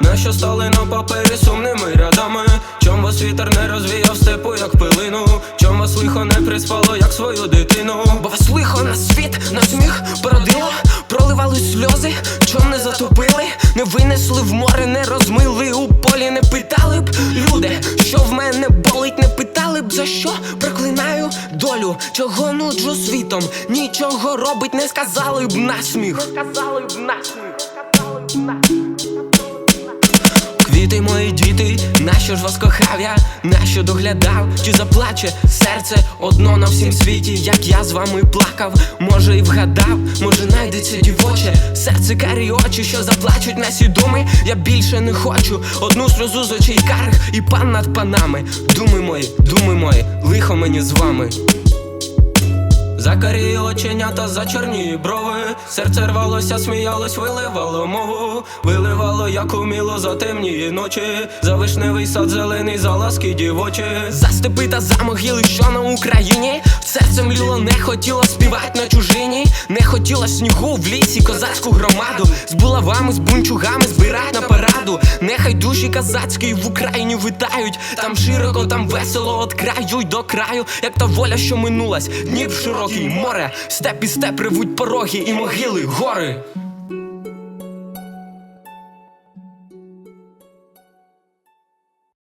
нащо стали на папері сумними рядами? Чом вас вітер не розвіяв степу, як пилину? Чом вас лихо не приспало, як свою дитину? Бо вас лихо на світ, на сміх породило, проливали сльози, чом не затопили, не винесли в море, не розмили у полі, не питали б люди, що в мене болить, не питали б за що проклинаю долю, чого нуджу світом, нічого робить, не сказали б насміх. Сказали б насміх, сказали б насміх. Квіти мої діти, нащо ж вас кохав я, нащо доглядав, чи заплаче серце одно на всім світі, як я з вами плакав, може і вгадав, може найдеться дівоче, серце карі очі, що заплачуть на сідоми, я більше не хочу, одну сльозу з очей карих і пан над панами. Думи мої, думи мої, лихо мені з вами. Закарі оченята, за чорні брови, серце рвалося, сміялось, виливало мову, виливало, як уміло за темні ночі, за вишневий сад зелений, за ласки дівочі. За степи та за могили, що на Україні? Серце мліло, не хотіло співати на чужині, не хотіло снігу в лісі, козацьку громаду. З булавами, з бунчугами збирать на параду. Нехай душі козацькі в Україні витають. Там широко, там весело, от краю й до краю, як та воля, що минулась, Дніп широкий, море, степ і степ ревуть пороги і могили, гори.